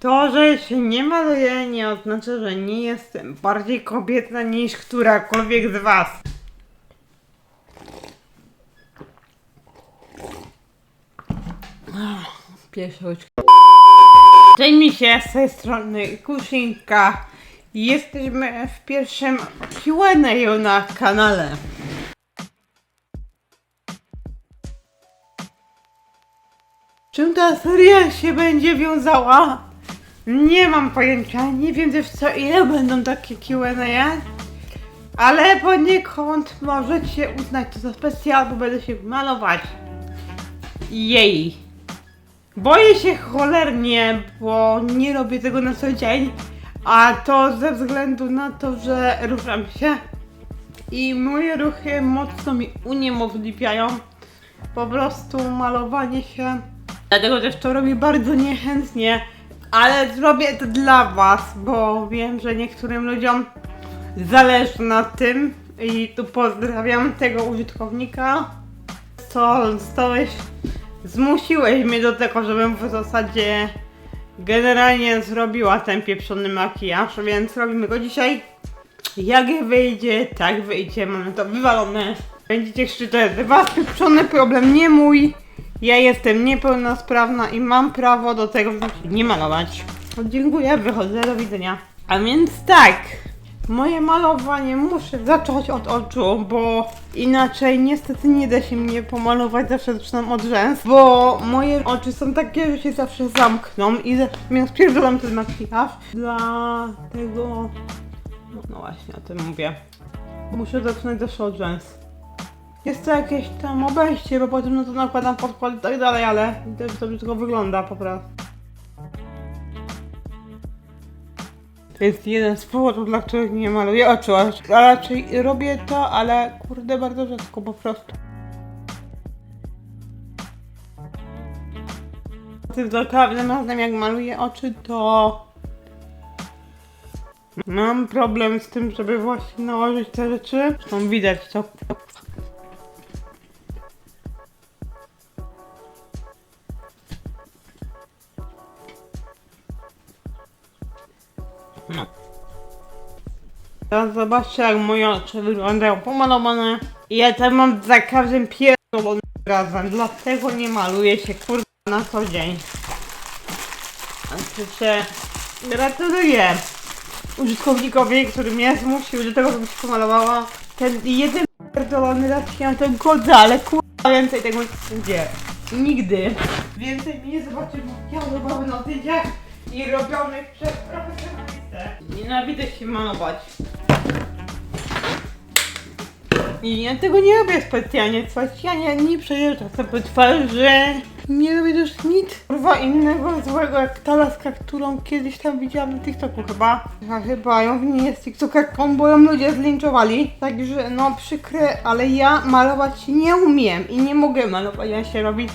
To, że się nie maluję, nie oznacza, że nie jestem bardziej kobietna niż którakolwiek z was. Pierwsza. Cześć mi się z tej strony Kusinka. Jesteśmy w pierwszym Q&A na kanale. Czym ta seria się będzie wiązała? Nie mam pojęcia, nie wiem też co ile będą takie Q&A, ale poniekąd możecie uznać to za specjal, bo będę się malować. Jej. Boję się cholernie, bo nie robię tego na co dzień, a to ze względu na to, że ruszam się i moje ruchy mocno mi uniemożliwiają po prostu malowanie się. Dlatego też to robię bardzo niechętnie, ale zrobię to dla Was, bo wiem, że niektórym ludziom zależy na tym i tu pozdrawiam tego użytkownika, co zostałeś, zmusiłeś mnie do tego, żebym w zasadzie generalnie zrobiła ten pieprzony makijaż, więc robimy go dzisiaj. Jak wyjdzie, tak wyjdzie, mamy to wywalone. Będziecie krzyczeć, was pieprzony problem, nie mój. Ja jestem niepełnosprawna i mam prawo do tego, żeby się nie malować. Dziękuję, wychodzę, do widzenia. A więc tak, moje malowanie muszę zacząć od oczu, bo inaczej niestety nie da się mnie pomalować, zawsze zaczynam od rzęs, bo moje oczy są takie, że się zawsze zamkną i mnie spierdolam ten makijaż. Dlatego... No właśnie, o tym mówię. Muszę zaczynać zawsze od rzęs. Jest to jakieś tam obejście, bo potem no to nakładam podkład i tak dalej, ale też to tylko wygląda po prostu. To jest jeden z powodów, dla których nie maluję oczu, a raczej robię to, ale kurde bardzo rzadko po prostu. Za każdym razem jak maluję oczy, to mam problem z tym, żeby właśnie nałożyć te rzeczy. Zresztą widać to. Teraz zobaczcie jak moje oczy wyglądają pomalowane. I ja tam mam za każdym pierdolonym razem, dlatego nie maluję się kurwa na co dzień. Znaczy gratuluję użytkownikowi, który mnie zmusił do tego, żebym się pomalowała. Ten jeden pierdolony raz się na to godzę, ale kurwa więcej tego nie będzie. Nigdy. Więcej mnie nie zobaczy baby na zdjęciach i robionych przez profesjonalistę. Nienawidzę się malować. I ja tego nie robię specjalnie, specjalnie nie przejeżdżam sobie twarzy. Nie robię też nic kurwa innego złego jak ta laska, którą kiedyś tam widziałam na TikToku chyba. Ja chyba ją nie jest TikTokerką, bo ją ludzie zlinczowali. Także no przykre, ale ja malować nie umiem i nie mogę malować, ja się robić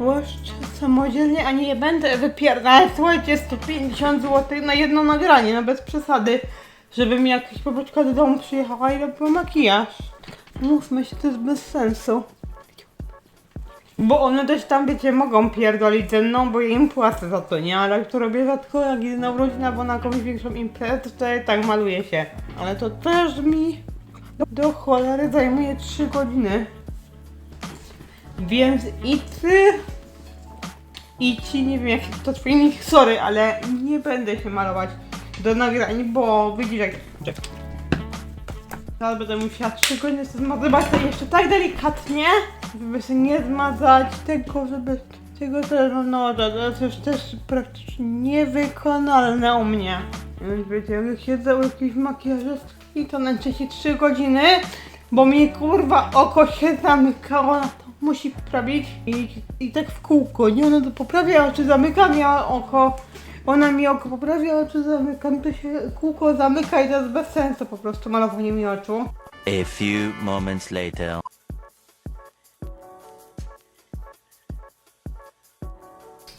Łoszczę samodzielnie, a nie będę wypierdalać, słuchajcie, 150 zł na jedno nagranie, no bez przesady, żeby mi jakaś babeczka do domu przyjechała i robiła makijaż. Mówmy się, to jest bez sensu. Bo one też tam, wiecie, mogą pierdolić ze mną, bo ja im płacę za to, nie? Ale jak to robię rzadko, jak idę na urodziny albo na jakąś większą imprezę, to wtedy tak maluję się. Ale to też mi do, do cholery zajmuje 3 godziny. Więc i ty, i ci, nie wiem jak się to twój sorry, ale nie będę się malować do nagrań, bo widzisz jak... Teraz będę musiała 3 godziny zmazywać to jeszcze tak delikatnie, żeby się nie zmazać tego, żeby tego też no to jest już też praktycznie niewykonalne u mnie. Więc wiecie, jak siedzę u jakiejś makijażystki, to najczęściej 3 godziny, bo mi kurwa oko się zamykało to. Musi poprawić i, i tak w kółko, nie? Ona to poprawia oczy, zamykam ja oko. Ona mi oko poprawia oczy, zamykam, to się kółko zamyka i to jest bez sensu po prostu malowanie mi oczu. A few moments later.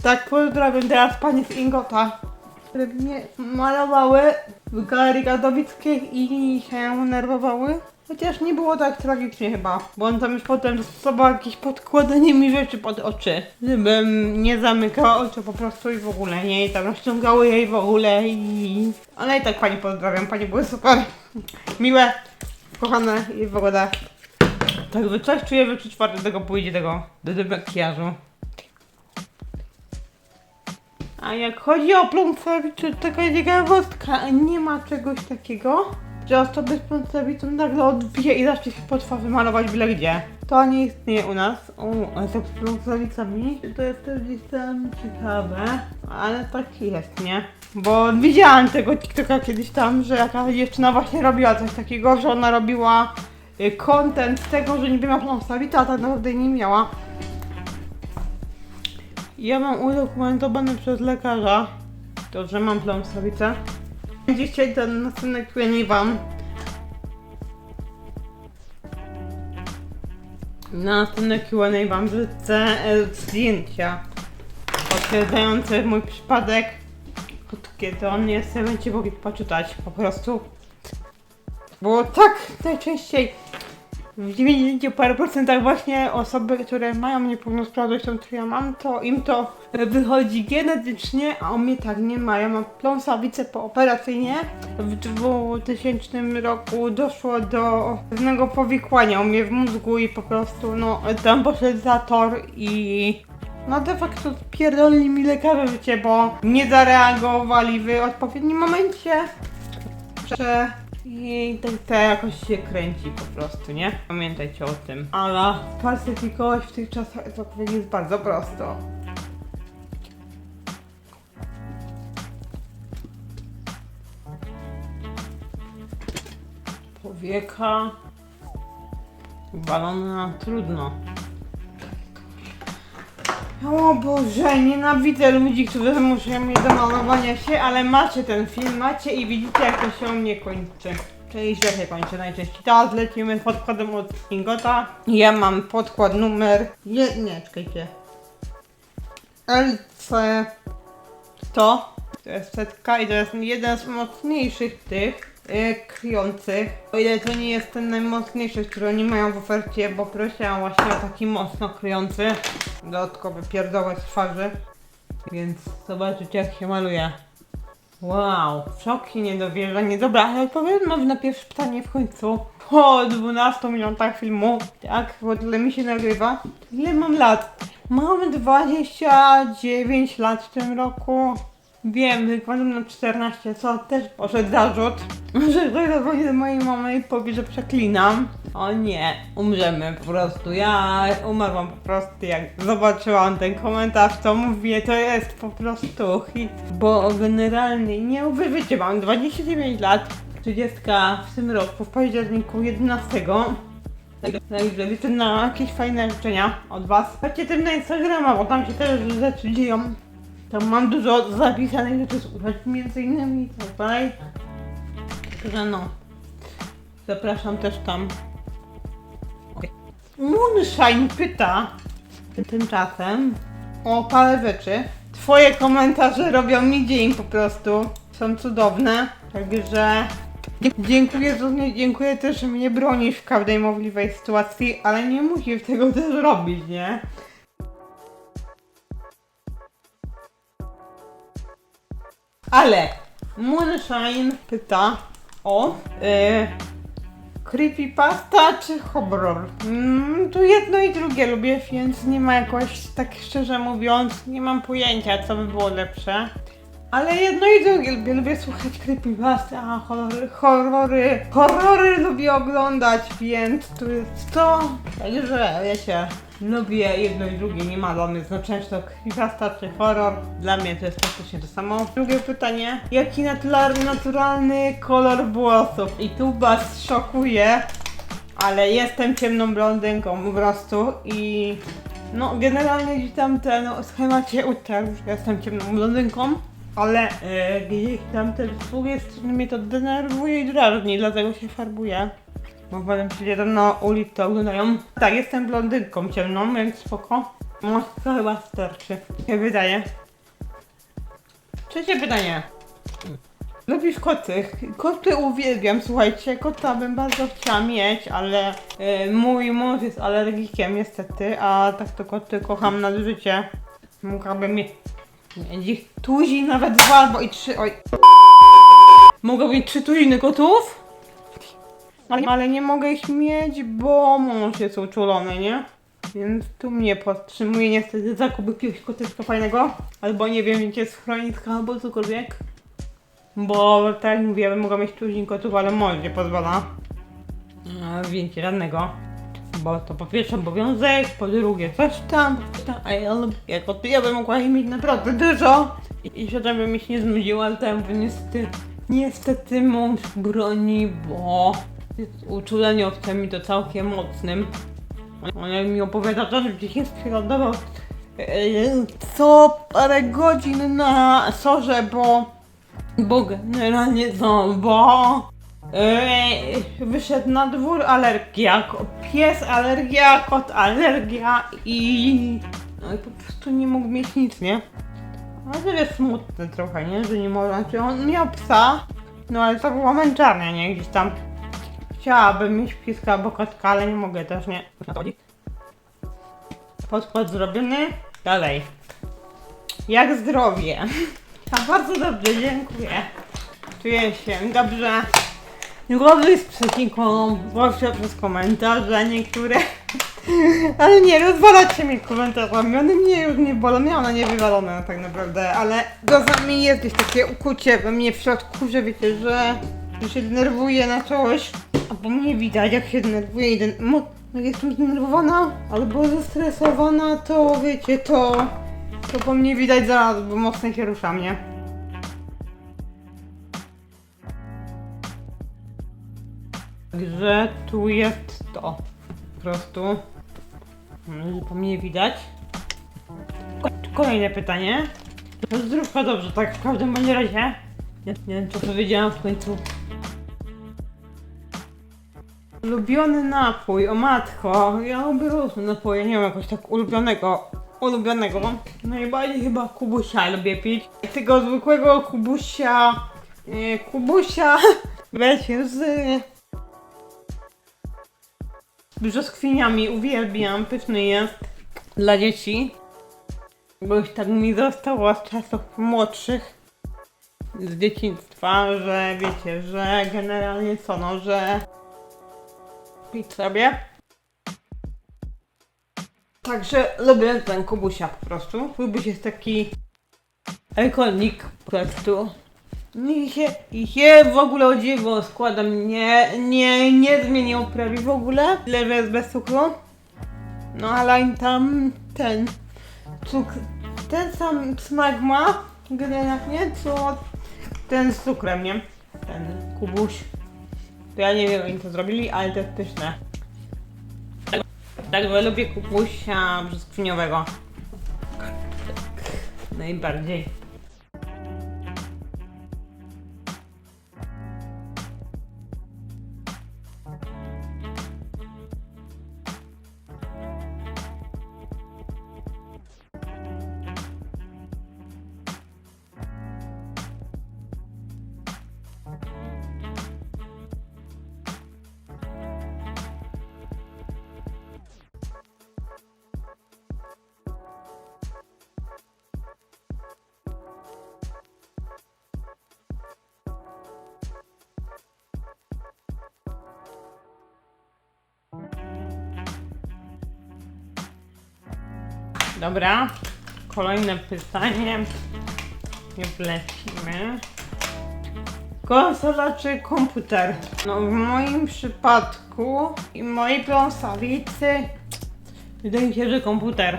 Tak, pozdrawiam teraz panie z Ingota, które mnie malowały w Galerii Gadowickiej i się nerwowały. Chociaż nie było tak tragicznie chyba, bo on tam już potem zastosował jakieś podkładanie mi rzeczy pod oczy, żebym nie zamykała oczu po prostu i w ogóle, nie? I tam rozciągały jej w ogóle i... Ale i tak pani pozdrawiam, pani były super, miłe, kochane i w ogóle... Także coś czuję, że trzy czwarte tego pójdzie tego, do, do makijażu. A jak chodzi o pląsowicę, to taka ciekawostka, nie ma czegoś takiego, że osoby z pląsowicą nagle odbije i zacznie się po twarzy malować byle gdzie. To nie istnieje u nas, u, a tak z pląsowicami, to jest też tam ciekawe, ale tak jest, nie? Bo widziałam tego TikToka kiedyś tam, że jakaś dziewczyna właśnie robiła coś takiego, że ona robiła y, content z tego, że niby ma pląsowicę, a tak naprawdę nie miała. Ja mam udokumentowane przez lekarza to, że mam pląsowicę. Dzisiaj ten następny Q&A wam. Na następne Q&A wam wrzucę e, zdjęcia potwierdzające mój przypadek. Od kiedy on jest, będziecie mogli poczytać po prostu. Bo tak najczęściej w 90 paru procentach właśnie osoby, które mają niepełnosprawność, tą, którą ja mam, to im to wychodzi genetycznie, a u mnie tak nie ma. Ja mam pląsawicę pooperacyjnie. W 2000 roku doszło do pewnego powikłania u mnie w mózgu i po prostu, no, tam poszedł zator i no de facto pierdolili mi lekarze życie, bo nie zareagowali w odpowiednim momencie że i tak to jakoś się kręci po prostu, nie? Pamiętajcie o tym. Ale falsyfikować w tych czasach to jest bardzo prosto. Powieka balona trudno. O Boże, nienawidzę ludzi, którzy muszą mnie do malowania się, ale macie ten film, macie i widzicie jak to się u mnie kończy. Czyli źle się kończy najczęściej. Teraz lecimy z podkładem od Ingota. Ja mam podkład numer... Je, nie, czekajcie. LC... To. To jest setka i to jest jeden z mocniejszych tych yy, kryjących. O ile to nie jest ten najmocniejszy, który oni mają w ofercie, bo prosiłam właśnie o taki mocno kryjący. Dodatkowy pierdołek z twarzy. Więc zobaczycie jak się maluje. Wow, szok i niedowierzanie. Dobra, ale odpowiedzmy na pierwsze pytanie w końcu. Po 12 minutach filmu, tak, bo tyle mi się nagrywa. Ile mam lat? Mam 29 lat w tym roku. Wiem, wykładam na 14, co też poszedł zarzut, że ktoś zadzwoni do mojej mamy i powie, że przeklinam. O nie, umrzemy po prostu. Ja umarłam po prostu, jak zobaczyłam ten komentarz, to mówię, to jest po prostu hit. Bo generalnie nie uwierzycie, mam 29 lat, 30 w tym roku, w październiku 11. Także liczę na jakieś fajne życzenia od Was. Chodźcie tym na Instagrama, bo tam się też rzeczy dzieją. Tam mam dużo zapisanych rzeczy słuchać, między innymi i tak dalej. Także no. Zapraszam też tam. Moonshine pyta tymczasem o parę rzeczy. Twoje komentarze robią mi dzień po prostu. Są cudowne. Także dziękuję, za- dziękuję też, że mnie bronisz w każdej możliwej sytuacji, ale nie musisz tego też robić, nie? Ale Moonshine pyta o yy, creepypasta czy horror? Mm, tu jedno i drugie lubię, więc nie ma jakoś, tak szczerze mówiąc, nie mam pojęcia co by było lepsze. Ale jedno i drugie lubię, lubię słuchać creepypasty, a horrory, horrory, horrory lubię oglądać, więc tu jest to. Także wiecie, lubię jedno i drugie, nie ma dla mnie znaczenia, czy to creepypasta czy horror. Dla mnie to jest praktycznie to samo. Drugie pytanie, jaki naturalny, kolor włosów? I tu was szokuje, ale jestem ciemną blondynką po prostu i no generalnie gdzieś tam ten schemacie utarł, że jestem ciemną blondynką. Ale e, gdzieś tam z drugiej strony mnie to denerwuje i drażni, dlatego się farbuję. Bo potem przyjdzie tam na ulicy to oglądają. Tak, jestem blondynką ciemną, więc spoko. Maska chyba starczy, się wydaje. Trzecie pytanie. Lubisz koty? Koty uwielbiam, słuchajcie, kota bym bardzo chciała mieć, ale e, mój mąż jest alergikiem niestety, a tak to koty kocham na życie. Mogłabym mieć ich tuzi, nawet dwa albo i trzy, oj. Mogłabym mieć trzy tuziny kotów, ale, ale nie mogę ich mieć, bo mąż jest uczulony, nie? Więc tu mnie podtrzymuje niestety zakup jakiegoś koteczka fajnego, albo nie wiem, gdzie schroniska, albo cokolwiek. Bo tak jak mówiłem, mogę mieć tuzin kotów, ale mąż nie pozwala. A żadnego. Bo to po pierwsze obowiązek, po drugie coś tam, coś tam, a ja lubię koty, ja bym mogła ich mieć naprawdę dużo. I, i żebym mi się nie znudziła, ale tam niestety, niestety mąż broni, bo jest uczuleniowcem i to całkiem mocnym. On mi opowiada to, że przeładował e, co parę godzin na sorze, bo bo generalnie co, bo e, wyszedł na dwór alergia, pies alergia, kot alergia i no i po prostu nie mógł mieć nic, nie? Ale to jest smutne trochę, nie? Że nie można, czy on miał psa, no ale to była męczarnia, nie? Gdzieś tam chciałabym mieć pieska albo kotka, ale nie mogę też, nie? Na to. Podkład zrobiony, dalej. Jak zdrowie? A bardzo dobrze, dziękuję. Czuję się dobrze. Głowy z przeciwką, proszę przez komentarze niektóre. Ale nie, rozwalać mi komentarzami, one mnie już nie bolą, miałam na nie wywalone tak naprawdę, ale czasami jest gdzieś takie ukucie we mnie w środku, że wiecie, że, że się denerwuję na coś, a po mnie widać jak się denerwuję i den- mo- jak jestem zdenerwowana albo zestresowana, to wiecie, to, to po mnie widać zaraz, bo mocno się rusza mnie. Także tu jest to. Po prostu. Mm, Po mnie widać. Ko- Kolejne pytanie. Zdrówka dobrze, tak w każdym bądź razie. Nie, nie wiem co powiedziałam w końcu. Ulubiony napój, o matko. Ja lubię różne napoje, nie mam jakoś tak ulubionego. Ulubionego. Najbardziej chyba kubusia lubię pić. Tego zwykłego kubusia. e, Kubusia. Wiecie, z brzoskwiniami uwielbiam, pyszny jest dla dzieci. Bo już tak mi zostało z czasów młodszych, z dzieciństwa, że wiecie, że generalnie co no, że sobie. Także lubię ten kubusia po prostu. Kubuś jest taki alkoholik po prostu. I się, I się w ogóle o dziwo składam, nie, nie, nie zmienił prawie w ogóle, tyle jest bez cukru. No ale tam ten cukr, ten sam smak ma generalnie, co ten z cukrem, nie? Ten kubuś. To ja nie wiem, oni to zrobili, ale to jest pyszne. Także lubię kubusia brzoskwiniowego. Najbardziej. Dobra, kolejne pytanie. Już lecimy. Konsola czy komputer? No w moim przypadku i mojej plansawicy wydaje mi się, że komputer.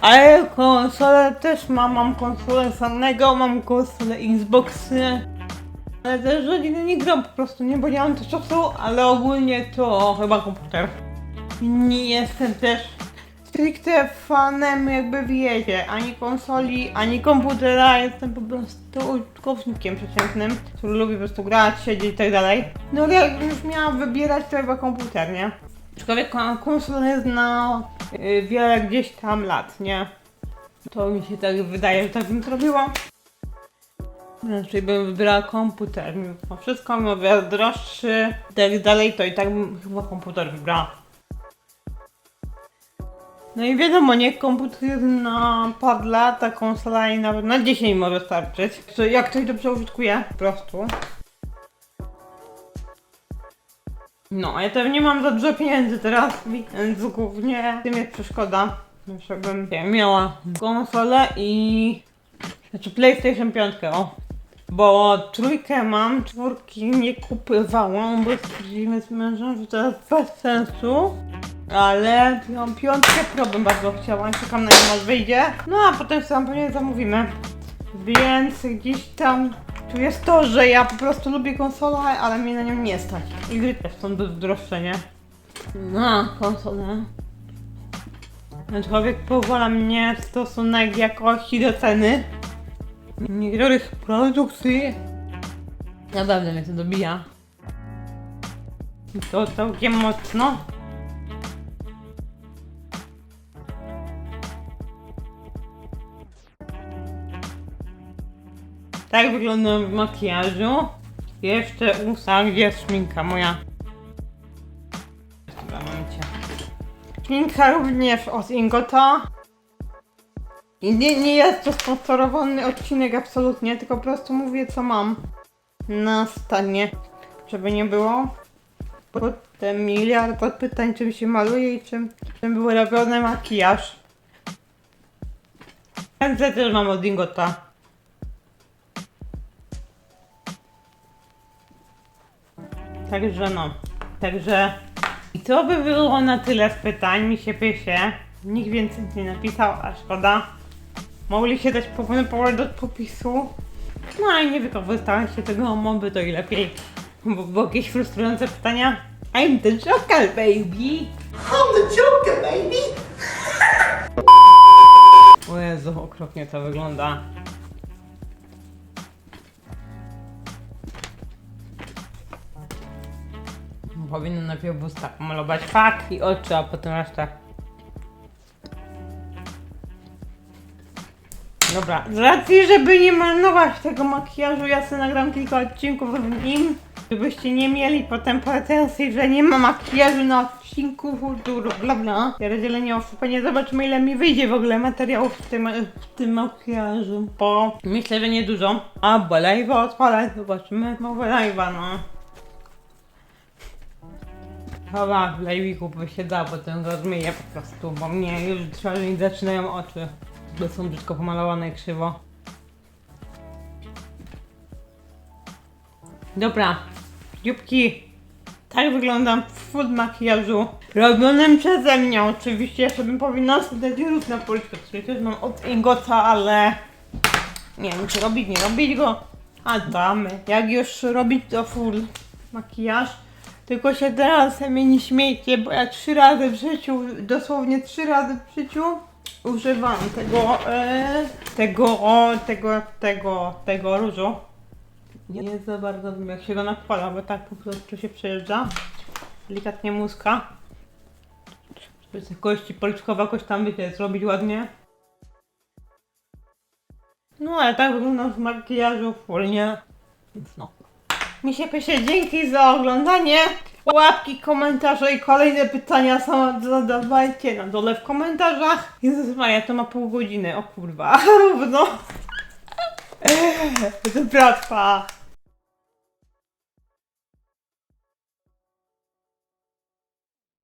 Ale konsolę też mam, mam konsolę samego, mam konsolę Xboxy. Ale też rodziny nie gram po prostu, nie, bo nie mam też czasu, ale ogólnie to chyba komputer. Nie jestem też stricte fanem jakby wiecie, ani konsoli, ani komputera, jestem po prostu użytkownikiem przeciętnym, który lubi po prostu grać, siedzieć i tak dalej. No jak już miałam wybierać, to chyba komputer, nie? Aczkolwiek kon- konsola jest na y, wiele gdzieś tam lat, nie? To mi się tak wydaje, że tak bym zrobiła. Raczej bym wybrała komputer. Mimo wszystko, mimo wiele droższy, tak dalej, to i tak bym chyba komputer wybrała. No i wiadomo, nie komputer na parę lat, a konsola i nawet na 10 może starczyć. Co- Jak ktoś dobrze użytkuje, po prostu. No, ja też nie mam za dużo pieniędzy teraz, więc głównie tym jest przeszkoda. Żebym miała konsolę i... Znaczy PlayStation 5, o. Bo trójkę mam, czwórki nie kupowałam, bo stwierdziliśmy z mężem, że to jest bez sensu. Ale tą piątkę problem bardzo chciałam, czekam na nią aż wyjdzie. No a potem sam pewnie zamówimy. Więc gdzieś tam tu jest to, że ja po prostu lubię konsolę, ale mnie na nią nie stać. I gry też są droższe, nie? No, konsolę. Człowiek powala mnie stosunek jakości do ceny niektórych produkcji. Naprawdę mnie to dobija. I to całkiem mocno. Tak wyglądam w makijażu. Jeszcze usta, gdzie jest szminka moja. Dobra, mam cię. Szminka również od Ingota. I nie, nie jest to sponsorowany odcinek absolutnie, tylko po prostu mówię co mam na stanie, żeby nie było. Potem miliard pytań czym się maluje i czym, czym był robiony makijaż. Ręce też mam od Ingota. Także no, także i to by było na tyle z pytań, mi się pysie. Nikt więcej nie napisał, a szkoda. Mogli się dać powolny powód do popisu. No i nie się tego moby, to i lepiej. Bo były jakieś frustrujące pytania. I'm the Joker, baby! I'm the Joker, baby. O Jezu, okropnie to wygląda. Powinno najpierw w ustach malować fak i oczy, a potem resztę. Dobra, z racji, żeby nie marnować tego makijażu, ja sobie nagram kilka odcinków w nim, żebyście nie mieli potem pretensji, że nie ma makijażu na odcinku, futuru, bla bla. Ja rozdzielenie nie zobaczymy ile mi wyjdzie w ogóle materiałów w tym, w tym makijażu, bo myślę, że niedużo. A, bo live'a odpalać, zobaczymy. Nowe live'a, no. Chyba w live'iku by się da, potem go zmyję po prostu, bo mnie już twarzy zaczynają oczy. Bo są brzydko pomalowane krzywo. Dobra, dzióbki. Tak wyglądam w full makijażu. Robionym przeze mnie oczywiście. Jeszcze bym powinna dać róż na policzkę, który też mam od Ingota, ale... Nie wiem, czy robić, nie robić go. A damy. Jak już robić to full makijaż. Tylko się teraz mnie nie śmiejcie, bo ja trzy razy w życiu, dosłownie trzy razy w życiu używam tego, e, tego, o, tego, tego, tego różu. Nie za bardzo wiem jak się go nakłada, bo tak po prostu się przejeżdża. Delikatnie muska. Żeby te kości policzkowe jakoś tam, wiecie, zrobić ładnie. No ale tak wyglądam w makijażu wspólnie. Więc no. Mi się pisze dzięki za oglądanie. Łapki, komentarze i kolejne pytania są zadawajcie na dole w komentarzach. Jezus Maria, to ma pół godziny, o kurwa, równo. Dobra, trwa.